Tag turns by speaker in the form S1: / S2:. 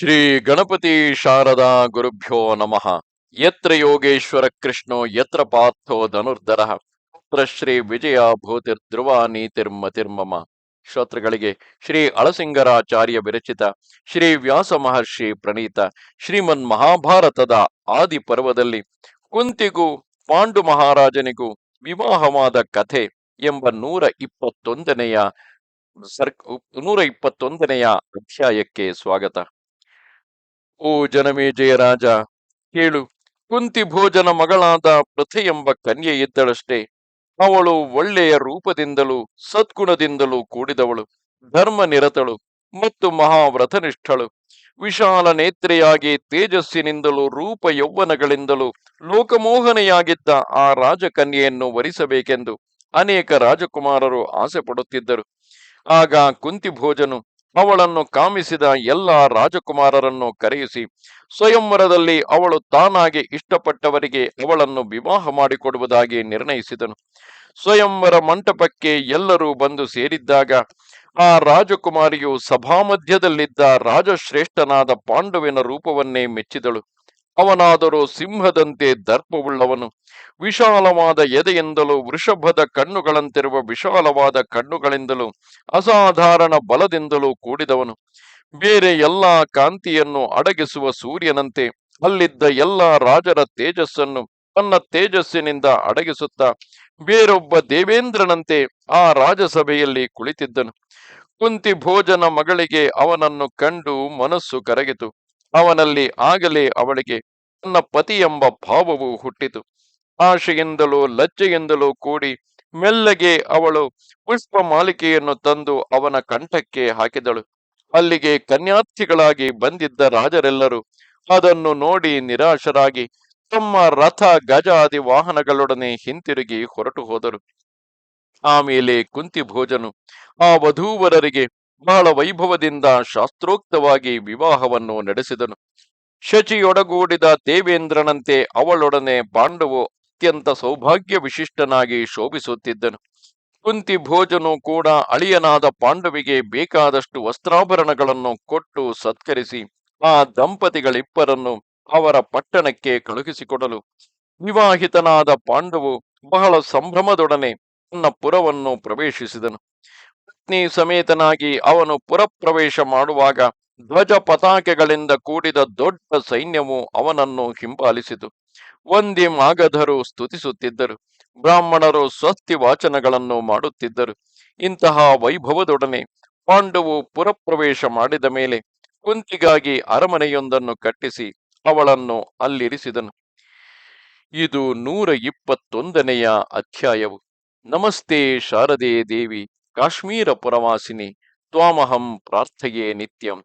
S1: ಶ್ರೀ ಗಣಪತಿ ಶಾರದಾ ಗುರುಭ್ಯೋ ನಮಃ. ಯತ್ರ ಯೋಗೇಶ್ವರ ಕೃಷ್ಣೋ, ಯತ್ರ ಪಾರ್ಥೋ ಧನುರ್ಧರ. ಪುತ್ರ ಶ್ರೀ ವಿಜಯ ಭೂತಿರ್ ಧ್ರುವ ನೀತಿರ್ಮತಿರ್ಮಮ ಶ್ರೋತೃಗಳಿಗೆ ಶ್ರೀ ಅಳಸಿಂಗರಾಚಾರ್ಯ ವಿರಚಿತ, ಶ್ರೀ ವ್ಯಾಸ ಮಹರ್ಷಿ ಪ್ರಣೀತ, ಶ್ರೀಮನ್ ಮಹಾಭಾರತದ ಆದಿ ಪರ್ವದಲ್ಲಿ ಕುಂತಿಗೂ, ಪಾಂಡು ಮಹಾರಾಜನಿಗೂ ವಿವಾಹವಾದ ಕಥೆ ಎಂಬ ನೂರ ಇಪ್ಪತ್ತೊಂದನೆಯ ಸರ್ ನೂರ ಇಪ್ಪತ್ತೊಂದನೆಯ ಅಧ್ಯಾಯಕ್ಕೆ ಸ್ವಾಗತ. ಓ ಜನಮೇಜಯ ರಾಜ, ಕೇಳು, ಕುಂತಿ ಭೋಜನ ಮಗಳಾದ ಪೃಥೆ ಎಂಬ ಕನ್ಯೆ ಇದ್ದಳಷ್ಟೇ. ಅವಳು ಒಳ್ಳೆಯ ರೂಪದಿಂದಲೂ ಸದ್ಗುಣದಿಂದಲೂ ಕೂಡಿದವಳು ಧರ್ಮ ನಿರತಳು ಮತ್ತು ಮಹಾವ್ರತನಿಷ್ಠಳು. ವಿಶಾಲ ನೇತ್ರೆಯಾಗಿ ತೇಜಸ್ಸಿನಿಂದಲೂ ರೂಪ ಯೌವನಗಳಿಂದಲೂ ಲೋಕಮೋಹನೆಯಾಗಿದ್ದ ಆ ರಾಜಕನ್ಯೆಯನ್ನು ವರಿಸಬೇಕೆಂದು ಅನೇಕ ರಾಜಕುಮಾರರು ಆಸೆ ಪಡುತ್ತಿದ್ದರು ಆಗ ಕುಂತಿ ಭೋಜನು ಅವಳನ್ನು ಕಾಮಿಸಿದ ಎಲ್ಲ ರಾಜಕುಮಾರರನ್ನು ಕರೆಯಿಸಿ ಸ್ವಯಂವರದಲ್ಲಿ ಅವಳು ತಾನಾಗಿ ಇಷ್ಟಪಟ್ಟವರಿಗೆ ಅವಳನ್ನು ವಿವಾಹ ಮಾಡಿಕೊಡುವುದಾಗಿ ನಿರ್ಣಯಿಸಿದನು. ಸ್ವಯಂವರ ಮಂಟಪಕ್ಕೆ ಎಲ್ಲರೂ ಬಂದು ಸೇರಿದ್ದಾಗ, ಆ ರಾಜಕುಮಾರಿಯು ಸಭಾಮಧ್ಯದಲ್ಲಿದ್ದ ರಾಜಶ್ರೇಷ್ಠನಾದ ಪಾಂಡುವಿನ ರೂಪವನ್ನೇ ಮೆಚ್ಚಿದಳು. ಅವನಾದರೂ ಸಿಂಹದಂತೆ ದರ್ಪವುಳ್ಳವನು. ವಿಶಾಲವಾದ ಎದೆಯಿಂದಲೂ ವೃಷಭದ ಕಣ್ಣುಗಳಂತಿರುವ ವಿಶಾಲವಾದ ಕಣ್ಣುಗಳಿಂದಲೂ ಅಸಾಧಾರಣ ಬಲದಿಂದಲೂ ಕೂಡಿದವನು. ಬೇರೆ ಎಲ್ಲಾ ಕಾಂತಿಯನ್ನು ಅಡಗಿಸುವ ಸೂರ್ಯನಂತೆ ಅಲ್ಲಿದ್ದ ಎಲ್ಲ ರಾಜರ ತೇಜಸ್ಸನ್ನು ತನ್ನ ತೇಜಸ್ಸಿನಿಂದ ಅಡಗಿಸುತ್ತಾ ಬೇರೊಬ್ಬ ದೇವೇಂದ್ರನಂತೆ ಆ ರಾಜಸಭೆಯಲ್ಲಿ ಕುಳಿತಿದ್ದನು. ಕುಂತಿ ಭೋಜನ ಮಗಳಿಗೆ ಅವನನ್ನು ಕಂಡು ಮನಸ್ಸು ಕರಗಿತು. ಅವನಲ್ಲಿ ಆಗಲೇ ಅವಳಿಗೆ ತನ್ನ ಪತಿ ಎಂಬ ಭಾವವು ಹುಟ್ಟಿತು. ಆಶೆಯಿಂದಲೂ ಲಜ್ಜೆಯಿಂದಲೂ ಕೂಡಿ ಮೆಲ್ಲಗೆ ಅವಳು ಪುಷ್ಪ ಮಾಲಿಕೆಯನ್ನು ತಂದು ಅವನ ಕಂಠಕ್ಕೆ ಹಾಕಿದಳು. ಅಲ್ಲಿಗೆ ಕನ್ಯಾರ್ಥಿಗಳಾಗಿ ಬಂದಿದ್ದ ರಾಜರೆಲ್ಲರೂ ಅದನ್ನು ನೋಡಿ ನಿರಾಶರಾಗಿ ತಮ್ಮ ರಥ ಗಜಾದಿ ವಾಹನಗಳೊಡನೆ ಹಿಂತಿರುಗಿ ಹೊರಟು ಹೋದರು. ಆಮೇಲೆ ಕುಂತಿ ಭೋಜನು ಆ ವಧೂವರರಿಗೆ ಬಹಳ ವೈಭವದಿಂದ ಶಾಸ್ತ್ರೋಕ್ತವಾಗಿ ವಿವಾಹವನ್ನು ನಡೆಸಿದನು. ಶಚಿಯೊಡಗೂಡಿದ ದೇವೇಂದ್ರನಂತೆ ಅವಳೊಡನೆ ಪಾಂಡವು ಅತ್ಯಂತ ಸೌಭಾಗ್ಯ ವಿಶಿಷ್ಟನಾಗಿ ಶೋಭಿಸುತ್ತಿದ್ದನು. ಕುಂತಿ ಭೋಜನು ಕೂಡ ಅಳಿಯನಾದ ಪಾಂಡವಿಗೆ ಬೇಕಾದಷ್ಟು ವಸ್ತ್ರಾಭರಣಗಳನ್ನು ಕೊಟ್ಟು ಸತ್ಕರಿಸಿ ಆ ದಂಪತಿಗಳಿಬ್ಬರನ್ನು ಅವರ ಪಟ್ಟಣಕ್ಕೆ ಕಳುಹಿಸಿಕೊಡಲು. ವಿವಾಹಿತನಾದ ಪಾಂಡವು ಬಹಳ ಸಂಭ್ರಮದೊಡನೆ ತನ್ನ ಪುರವನ್ನು ಪ್ರವೇಶಿಸಿದನು. ಪತ್ನಿ ಸಮೇತನಾಗಿ ಅವನು ಪುರಪ್ರವೇಶ ಮಾಡುವಾಗ ಧ್ವಜ ಪತಾಕೆಗಳಿಂದ ಕೂಡಿದ ದೊಡ್ಡ ಸೈನ್ಯವು ಅವನನ್ನು ಹಿಂಬಾಲಿಸಿತು. ಒಂದಿ ಮಾಗಧರು ಸ್ತುತಿಸುತ್ತಿದ್ದರು. ಬ್ರಾಹ್ಮಣರು ಸ್ವಸ್ತಿ ವಾಚನಗಳನ್ನು ಮಾಡುತ್ತಿದ್ದರು. ಇಂತಹ ವೈಭವದೊಡನೆ ಪಾಂಡವು ಪುರಪ್ರವೇಶ ಮಾಡಿದ ಮೇಲೆ ಕುಂತಿಗಾಗಿ ಅರಮನೆಯೊಂದನ್ನು ಕಟ್ಟಿಸಿ ಅವಳನ್ನು ಅಲ್ಲಿರಿಸಿದನು. ಇದು ನೂರ ಇಪ್ಪತ್ತೊಂದನೆಯ ಅಧ್ಯಾಯವು. ನಮಸ್ತೆ ಶಾರದೆ ದೇವಿ, ಕಾಶ್ಮೀರ ಪುರವಾಸಿನಿ, ತ್ವಾಮಹಂ ಪ್ರಾರ್ಥೆಯೇ ನಿತ್ಯಂ.